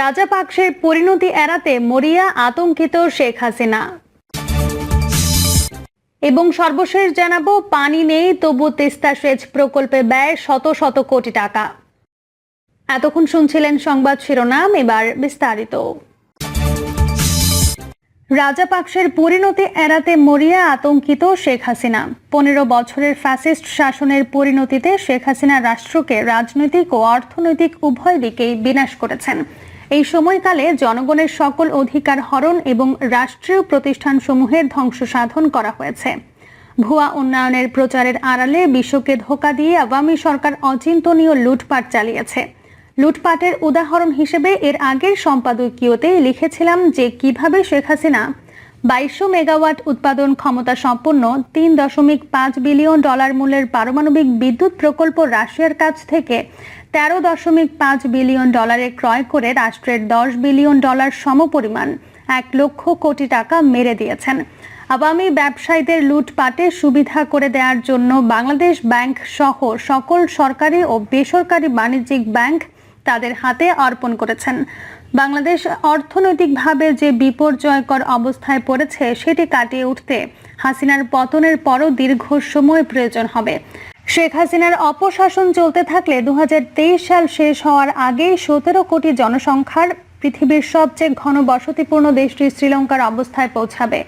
রাজাপাকসের পরিণতি এড়াতে মরিয়া আতঙ্কিত শেখ হাসিনা। এবং সর্বশেষ জানাব, পানি নেই, তবু তিস্তা সেচ প্রকল্পে ব্যয় শত শত কোটি টাকা। এতক্ষণ শুনছিলেন সংবাদ শিরোনাম, এবার বিস্তারিত। রাজাপাকসের পরিণতি এড়াতে মরিয়া আতঙ্কিত শেখ হাসিনা। পনেরো বছরের ফ্যাসিস্ট শাসনের পরিণতিতে শেখ হাসিনা রাষ্ট্রকে রাজনৈতিক ও অর্থনৈতিক উভয় দিকেই বিনাশ করেছেন। এই সময়কালে জনগণের সকল অধিকার হরণ এবং রাষ্ট্রীয় প্রতিষ্ঠানসমূহের ধ্বংস সাধন করা হয়েছে। ভুয়া উন্নয়নের প্রচারের আড়ালে বিশ্বকে ধোকা দিয়ে আওয়ামী সরকার অচিন্তনীয় লুটপাট চালিয়েছে। লুটপাটের উদাহরণ হিসেবে এর আগের সম্পাদকীয়তে লিখেছিলাম যে কীভাবে শেখ হাসিনা বাইশশো মেগাওয়াট উৎপাদন ক্ষমতা সম্পন্ন তিন দশমিক পাঁচ বিলিয়ন ডলার মূল্যের পারমাণবিক বিদ্যুৎ প্রকল্প রাশিয়ার কাছ থেকে তেরো দশমিক পাঁচ বিলিয়ন ডলারে ক্রয় করে রাষ্ট্রের দশ বিলিয়ন ডলার সমপরিমাণ এক লক্ষ কোটি টাকা মেরে দিয়েছেন। আওয়ামী ব্যবসায়ীদের লুটপাটে সুবিধা করে দেওয়ার জন্য বাংলাদেশ ব্যাংক সহ সকল সরকারি ও বেসরকারি বাণিজ্যিক ব্যাংক তাদের হাতে অর্পণ করেছেন। বাংলাদেশ অর্থনৈতিকভাবে যে বিপর্যয়কর অবস্থায় পড়েছে, সেটি কাটিয়ে উঠতে হাসিনার পতনের পরও দীর্ঘ সময় প্রয়োজন হবে। শেখ হাসিনার অপশাসন চলতে থাকলে দু হাজার তেইশ সাল শেষ হওয়ার আগেই সতেরো কোটি জনসংখ্যার পৃথিবীর সবচেয়ে ঘন বসতিপূর্ণ দেশটি শ্রীলঙ্কার অবস্থায় পৌঁছাবে।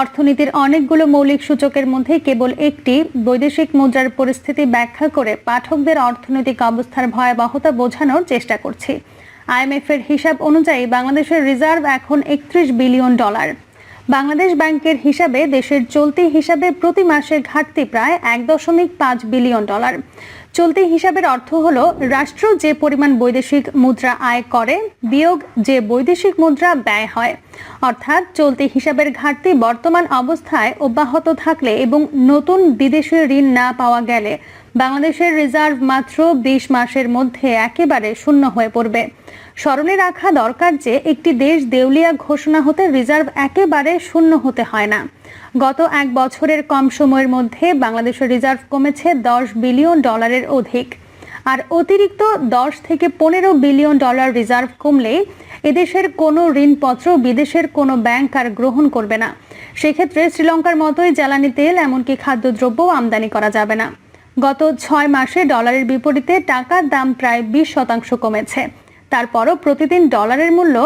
অর্থনীতির অনেকগুলো মৌলিক সূচকের মধ্যে কেবল একটি, বৈদেশিক মুদ্রার পরিস্থিতি ব্যাখ্যা করে পাঠকদের অর্থনৈতিক অবস্থার ভয়াবহতা বোঝানোর চেষ্টা করছি। আইএমএফ এর হিসাব অনুযায়ী বাংলাদেশের রিজার্ভ এখন একত্রিশ বিলিয়ন ডলার। বাংলাদেশ ব্যাংকের হিসাবে দেশের চলতি হিসাবে প্রতি মাসে ঘাটতি প্রায় এক দশমিক পাঁচ বিলিয়ন ডলার। চলতি হিসাবের অর্থ হল, রাষ্ট্র যে পরিমাণ বৈদেশিক মুদ্রা আয় করে, বিয়োগ যে বৈদেশিক মুদ্রা ব্যয় হয়। অর্থাৎ চলতি হিসাবের ঘাটতি বর্তমান অবস্থায় অব্যাহত থাকলে এবং নতুন বিদেশি ঋণ না পাওয়া গেলে বাংলাদেশের রিজার্ভ মাত্র বিশ মাসের মধ্যে একেবারে শূন্য হয়ে পড়বে। স্মরণে রাখা দরকার যে, একটি দেশ দেউলিয়া ঘোষণা হতে রিজার্ভ একেবারে শূন্য হতে হয় না। গত এক বছরের কম সময়ের মধ্যে বাংলাদেশের রিজার্ভ কমেছে দশ বিলিয়ন ডলারের অধিক। আর অতিরিক্ত দশ থেকে পনেরো বিলিয়ন ডলার রিজার্ভ কমলে এদেশের কোনো ঋণপত্র বিদেশের কোনো ব্যাংক আর গ্রহণ করবে না। সেক্ষেত্রে শ্রীলঙ্কার মতোই জ্বালানি তেল, এমনকি খাদ্যদ্রব্যও আমদানি করা যাবে না। গত ছয় মাসে ডলারের বিপরীতে টাকার দাম প্রায় বিশ শতাংশ কমেছে। তারপরও প্রতিদিন ডলারের মূল্য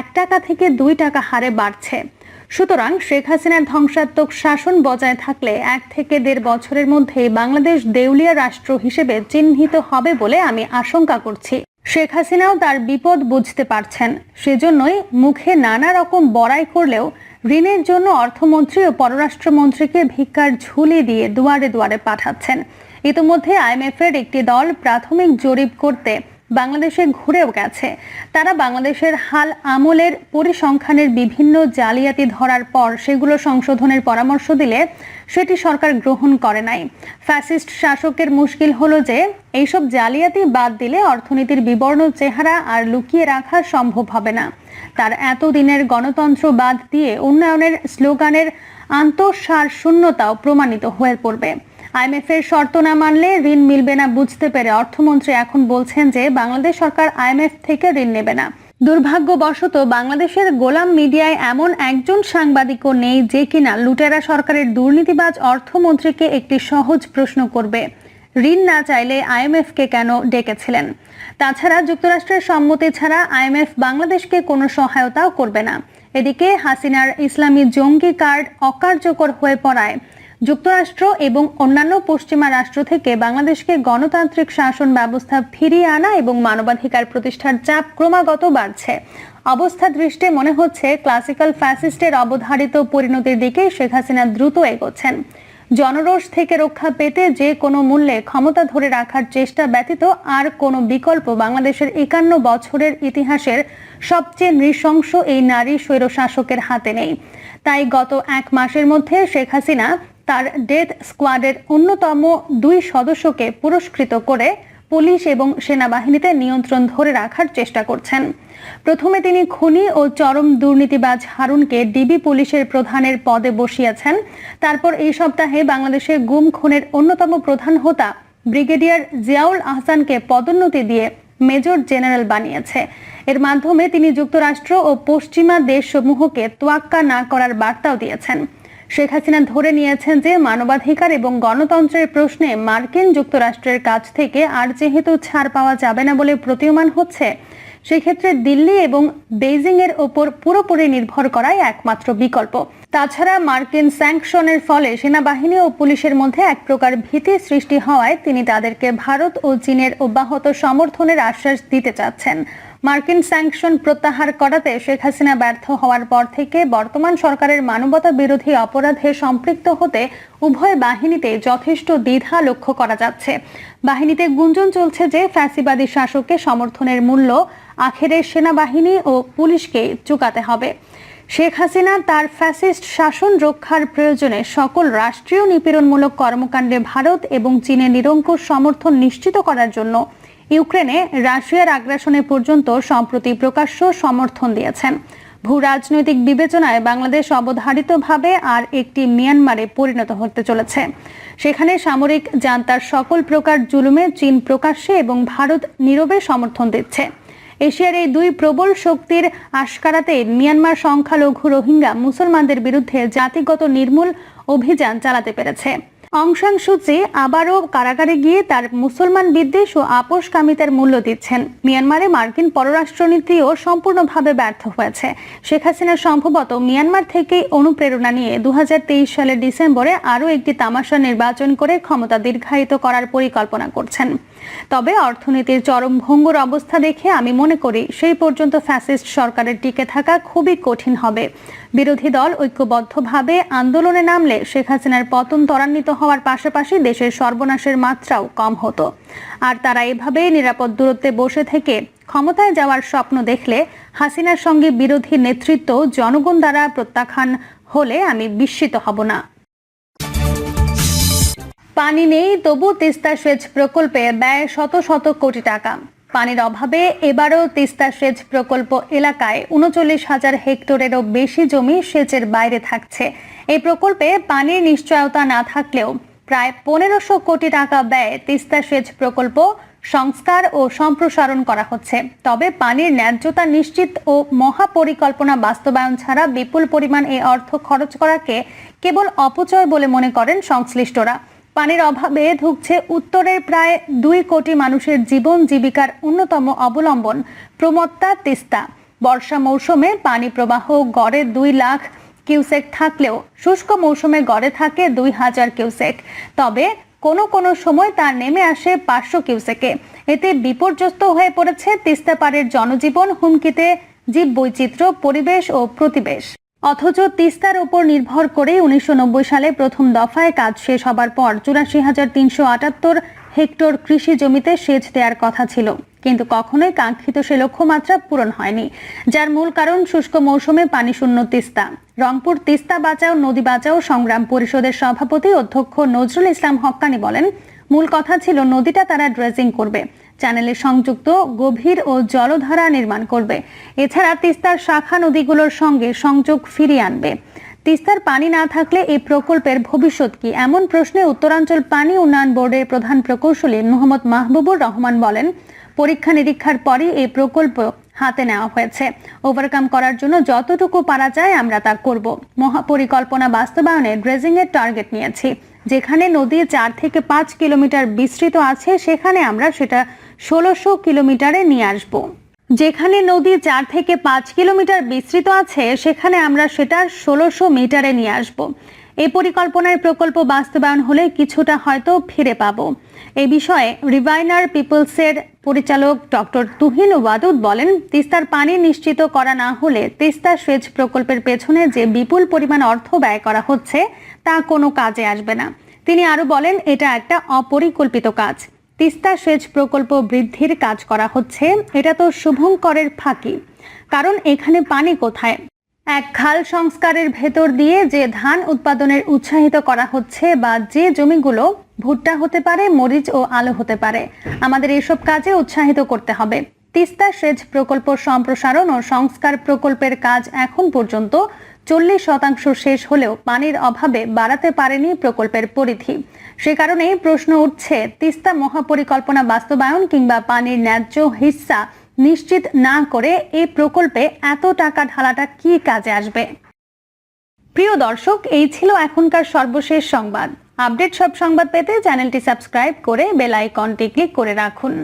এক টাকা থেকে দুই টাকা হারে বাড়ছে। সুতরাং শেখ হাসিনার ধ্বংসাত্মক শাসন বজায় থাকলে এক থেকে দেড় বছরের মধ্যেই বাংলাদেশ দেউলিয়া রাষ্ট্র হিসেবে চিহ্নিত হবে বলে আমি আশঙ্কা করছি। শেখ হাসিনাও তার বিপদ বুঝতে পারছেন। সেজন্যই মুখে নানা রকম বড়াই করলেও ঋণের জন্য অর্থমন্ত্রী ও পররাষ্ট্রমন্ত্রীকে ভিক্ষার ঝুলি দিয়ে দুয়ারে দুয়ারে পাঠাচ্ছেন। ইতিমধ্যে আইএমএফ এর একটি দল প্রাথমিক জরিপ করতে বাংলাদেশে ঘুরেও গেছে। তারা বাংলাদেশের হাল আমলের পরিসংখ্যানের বিভিন্ন জালিয়াতি ধরার পর সেগুলো সংশোধনের পরামর্শ দিলে সেটি সরকার গ্রহণ করে নাই। ফ্যাসিস্ট শাসকের মুশকিল হলো যে, এইসব জালিয়াতি বাদ দিলে অর্থনীতির বিবর্ণ চেহারা আর লুকিয়ে রাখা সম্ভব হবে না। তার এতদিনের গণতন্ত্র বাদ দিয়ে উন্নয়নের স্লোগানের আন্তঃসার শূন্যতাও প্রমাণিত হয়ে পড়বে। আইএমএফ এর শর্ত না মানলে ঋণ মিলবে না বুঝতে পেরে অর্থমন্ত্রী এখন বলছেন যে বাংলাদেশ সরকার আইএমএফ থেকে ঋণ নেবে না। দুর্ভাগ্যবশত বাংলাদেশের গোলাম মিডিয়ায় এমন একজন সাংবাদিকও নেই যে কিনা লুটেরা সরকারের দুর্নীতিবাজ অর্থমন্ত্রীকে একটি সহজ প্রশ্ন করবে। ঋণ না চাইলে আইএমএফ কে কেন ডেকেছিলেন? তাছাড়া যুক্তরাষ্ট্রের সম্মতি ছাড়া আইএমএফ বাংলাদেশকে কোনো সহায়তাও করবে না। এদিকে হাসিনার ইসলামী জঙ্গি কার্ড অকার্যকর হয়ে পড়ায় যুক্তরাষ্ট্র এবং অন্যান্য পশ্চিমা রাষ্ট্র থেকে বাংলাদেশকে গণতান্ত্রিক শাসন ব্যবস্থা ফিরিয়ে আনা এবং মানবাধিকার প্রতিষ্ঠার চাপ ক্রমাগত বাড়ছে। অবস্থা দৃষ্টে মনে হচ্ছে ক্লাসিক্যাল ফ্যাসিস্টের অবধারিত পরিণতির দিকে শেখ হাসিনা দ্রুত এগোচ্ছেন। জনরোষ থেকে রক্ষা পেতে যে কোনো মূল্যে ক্ষমতা ধরে রাখার চেষ্টা ব্যতীত আর কোনো বিকল্প বাংলাদেশের একান্ন বছরের ইতিহাসের সবচেয়ে নৃশংস এই নারী স্বৈরশাসকের হাতে নেই। তাই গত এক মাসের মধ্যে শেখ হাসিনা তার ডেথ স্কোয়াডের অন্যতম দুই সদস্যকে পুরস্কৃত করে পুলিশ এবং সেনাবাহিনীতে নিয়ন্ত্রণ ধরে রাখার চেষ্টা করছেন। প্রথমে তিনি খুনি ও চরম দুর্নীতিবাজ হারুনকে ডিবি পুলিশের প্রধানের পদে বসিয়েছেন। তারপর এই সপ্তাহে বাংলাদেশে গুম খুনের অন্যতম প্রধান হোতা ব্রিগেডিয়ার জিয়াউল আহসানকে পদোন্নতি দিয়ে মেজর জেনারেল বানিয়েছে। এর মাধ্যমে তিনি যুক্তরাষ্ট্র ও পশ্চিমা দেশসমূহকে তোয়াক্কা না করার বার্তাও দিয়েছেন। শেখ হাসিনা ধরে নিয়েছেন যে মানবাধিকার এবং গণতন্ত্রের প্রশ্নে মার্কিন যুক্তরাষ্ট্রের কাছ থেকে আর যেহেতু ছাড় পাওয়া যাবে না বলে প্রতীয়মান হচ্ছে, সেক্ষেত্রে দিল্লি এবং বেইজিং এর ওপর পুরোপুরি নির্ভর করাই একমাত্র বিকল্প। তাছাড়া মার্কিন স্যাংশনের ফলে সেনাবাহিনী ও পুলিশের মধ্যে এক প্রকার ভীতি সৃষ্টি হওয়ায় তিনি তাদেরকে ভারত ও চীনের অব্যাহত সমর্থনের আশ্বাস দিতে চাচ্ছেন। মার্কিন স্যাংশন প্রত্যাহার করাতে শেখ হাসিনা ব্যর্থ হওয়ার পর থেকে বর্তমান সরকারের মানবতা বিরোধী অপরাধে সম্পৃক্ত হতে উভয় বাহিনীতে যথেষ্ট দ্বিধা লক্ষ্য করা যাচ্ছে। বাহিনীতে গুঞ্জন চলছে যে ফ্যাসিবাদী শাসককে সমর্থনের মূল্য আখেরে সেনাবাহিনী ও পুলিশকে চুকাতে হবে। শেখ হাসিনা তার ফ্যাসিস্ট শাসন রক্ষার প্রয়োজনে সকল রাষ্ট্রীয় নিপীড়নমূলক কর্মকাণ্ডে ভারত এবং চীনের নিরঙ্কুশ সমর্থন নিশ্চিত করার জন্য ইউক্রেনে রাশিয়ার আগ্রাসনে পর্যন্ত সম্প্রতি প্রকাশ্য সমর্থন দিয়েছেন। ভূ রাজনৈতিক বিবেচনায় বাংলাদেশ অবধারিতভাবে আর একটি মিয়ানমারে পরিণত হতে চলেছে। সেখানে সামরিক জান্তার সকল প্রকার জুলুমে চীন প্রকাশ্যে এবং ভারত নীরবে সমর্থন দিচ্ছে। এশিয়ার এই দুই প্রবল শক্তির আশকারাতে মিয়ানমার সংখ্যালঘু রোহিঙ্গা মুসলমানদের বিরুদ্ধে জাতিগত নির্মূল অভিযান চালাতে পেরেছে। অংশাং সুচি আবারও কারাগারে গিয়ে তার মুসলমান বিদ্বেষ ও আপোষকামিতার মূল্য দিচ্ছেন। মিয়ানমারে মার্কিন পররাষ্ট্রনীতিও সম্পূর্ণভাবে ব্যর্থ হয়েছে। শেখ হাসিনা সম্ভবত মিয়ানমার থেকেই অনুপ্রেরণা নিয়ে দুহাজার তেইশ সালের ডিসেম্বরে আরও একটি তামাশা নির্বাচন করে ক্ষমতা দীর্ঘায়িত করার পরিকল্পনা করছেন। তবে অর্থনীতির চরম ভঙ্গুর অবস্থা দেখে আমি মনে করি সেই পর্যন্ত ফ্যাসিস্ট সরকারের টিকে থাকা খুবই কঠিন হবে। বিরোধী দল ঐক্যবদ্ধভাবে আন্দোলনে নামলে শেখ হাসিনার পতন ত্বরান্বিত হওয়ার পাশাপাশি দেশের সর্বনাশের মাত্রাও কম হতো। আর তারা এভাবে নিরাপদ দূরত্বে বসে থেকে ক্ষমতায় যাওয়ার স্বপ্ন দেখলে হাসিনার সঙ্গে বিরোধী নেতৃত্ব জনগণ দ্বারা প্রত্যাখ্যান হলে আমি বিস্মিত হব না। পানি নেই তবু তিস্তা সেচ প্রকল্পে ব্যয় শত শত কোটি টাকা। পানির অভাবে এবারও তিস্তা সেচ প্রকল্প এলাকায় উনচল্লিশ হাজার হেক্টরেরও বেশি জমি সেচের বাইরে থাকছে। এই প্রকল্পে পানির নিশ্চয়তা না থাকলেও প্রায় পনেরোশো কোটি টাকা ব্যয়ে তিস্তা সেচ প্রকল্প সংস্কার ও সম্প্রসারণ করা হচ্ছে। তবে পানির ন্যায্যতা নিশ্চিত ও মহাপরিকল্পনা বাস্তবায়ন ছাড়া বিপুল পরিমাণ এই অর্থ খরচ করাকে কেবল অপচয় বলে মনে করেন সংশ্লিষ্টরা। পানির অভাবে ধুকছে উত্তরের প্রায় দুই কোটি মানুষের জীবন জীবিকার অন্যতম অবলম্বন প্রমত্তা তিস্তা। বর্ষা মৌসুমে পানি প্রবাহ গড়ে দুই লাখ কিউসেক থাকলেও শুষ্ক মৌসুমে গড়ে থাকে দুই হাজার কিউসেক। তবে কোনো কোনো সময় তা নেমে আসে পাঁচশো কিউসেকে। এতে বিপর্যস্ত হয়ে পড়েছে তিস্তা পাড়ের জনজীবন হুমকিতে জীব বৈচিত্র্য পরিবেশ ও প্রতিবেশ। অথচ তিস্তার উপর নির্ভর করে উনিশশো নব্বই সালে প্রথম দফায় কাজ শেষ হবার পর চুরাশি হাজার তিনশো আটাত্তর হেক্টর কৃষি জমিতে সেচ দেওয়ার কথা ছিল। কিন্তু কখনোই কাঙ্ক্ষিত সে লক্ষ্যমাত্রা পূরণ হয়নি, যার মূল কারণ শুষ্ক মৌসুমে পানি শূন্য তিস্তা। রংপুর তিস্তা বাঁচাও, নদী বাঁচাও সংগ্রাম পরিষদের সভাপতি অধ্যক্ষ নজরুল ইসলাম হক্কানি বলেন, মূল কথা ছিল নদীটা তারা ড্রেজিং করবে। চ্যানেলে সংযুক্ত গভীর ও জলধারা নির্মাণ করবে। এছাড়া তিস্তার শাখা নদীগুলোর সঙ্গে সংযোগ ফিরিয়ে আনবে। তিস্তার পানি না থাকলে এই প্রকল্পের ভবিষ্যৎ কি? এমন প্রশ্নে উত্তরাঞ্চল পানি উন্নয়ন বোর্ডের প্রধান প্রকৌশলী মোহাম্মদ মাহবুবুর রহমান বলেন, পরীক্ষা নিরীক্ষার পরই এই প্রকল্প হাতে নেওয়া হয়েছে। ওভারকাম করার জন্য যতটুকু পারা যায় আমরা তা করব। মহাপরিকল্পনা বাস্তবায়নে ড্রেজিং এর টার্গেট নিয়েছি। যেখানে নদী চার থেকে পাঁচ কিলোমিটার বিস্তৃত আছে, সেখানে আমরা সেটা ষোলোশো কিলোমিটারে নিয়ে আসব। যেখানে নদী চার থেকে পাঁচ কিলোমিটার বিস্তৃত আছে, সেখানে আমরা সেটা ষোলোশো মিটারে নিয়ে আসব। এই পরিকল্পনার প্রকল্প বাস্তবায়ন হলে কিছুটা হয়তো ফিরে পাব। এ বিষয়ে রিভাইনার পিপলসের পরিচালক ডক্টর তুহিন ওয়াদুদ বলেন, তিস্তার পানি নিশ্চিত করা না হলে তিস্তা সেচ প্রকল্পের পেছনে যে বিপুল পরিমাণ অর্থ ব্যয় করা হচ্ছে তা কোনো কাজে আসবে না। তিনি আরও বলেন, এটা একটা অপরিকল্পিত কাজ। তিস্তা সেচ প্রকল্প বৃদ্ধির কাজ করা হচ্ছে, এটা তো শুভঙ্করের ফাঁকি। কারণ এখানে পানি কোথায়? এক খাল সংস্কারের ভেতর দিয়ে যে ধান উৎপাদনের উৎসাহিত করা হচ্ছে বা যে জমিগুলো ভুট্টা হতে পারে, মরিচ ও আলু হতে পারে, আমাদের এসব কাজে উৎসাহিত করতে হবে। তিস্তা সেচ প্রকল্প সম্প্রসারণ ও সংস্কার প্রকল্পের কাজ এখন পর্যন্ত চল্লিশ শতাংশ শেষ হলেও পানির অভাবে বাড়াতে পারেনি প্রকল্পের পরিধি। সে কারণেই প্রশ্ন উঠছে, তিস্তা মহাপরিকল্পনা বাস্তবায়ন কিংবা পানির ন্যায্য হিস্সা নিশ্চিত না করে এই প্রকল্পে এত টাকা ঢালাটা কি কাজে আসবে? প্রিয় দর্শক, এই ছিল এখনকার সর্বশেষ সংবাদ। আপডেট সব সংবাদ পেতে চ্যানেলটি সাবস্ক্রাইব করে বেল আইকনটি ক্লিক করে রাখুন।